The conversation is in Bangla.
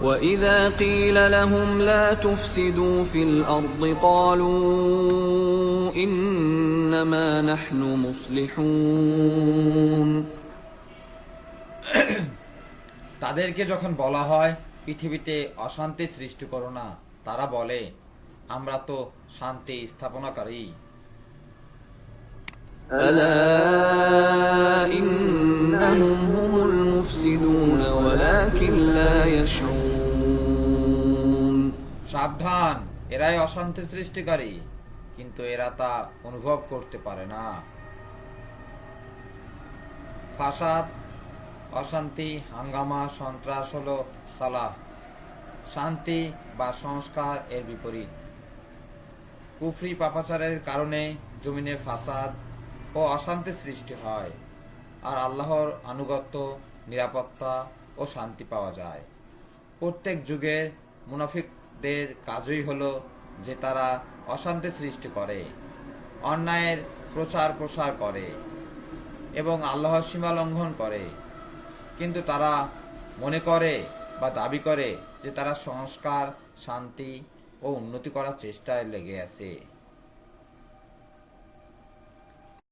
وإذا قيل لهم لا تفسدوا في الأرض قالوا إنما نحن مصلحون তাদেরকে যখন বলা হয় পৃথিবীতে অশান্তি সৃষ্টি করো না তারা বলে আমরা তো শান্তি স্থাপনাকারী ألا إنهم هم المفسدون ولكن لا يشعرون সাবধান এরাই অশান্তি সৃষ্টিকারী কিন্তু এরা তা অনুভব করতে পারে না ফাসাদ অশান্তি হাঙ্গামা সন্ত্রাস হলো সালাহ শান্তি বা সংস্কার এর বিপরীত কুফরি পাপাচারের কারণে জমিনে ফাসাদ ও অশান্তি সৃষ্টি হয় আর আল্লাহর আনুগত্য নিরাপত্তা ও শান্তি পাওয়া যায়। প্রত্যেক যুগের মুনাফিকদের কাজই হলো যে তারা অশান্তি সৃষ্টি করে, অন্যায়ের প্রচার প্রসার করে এবং আল্লাহর সীমা লঙ্ঘন করে। কিন্তু তারা মনে করে বা দাবি করে যে তারা সংস্কার, শান্তি ও উন্নতি করার চেষ্টায় লেগে আছে।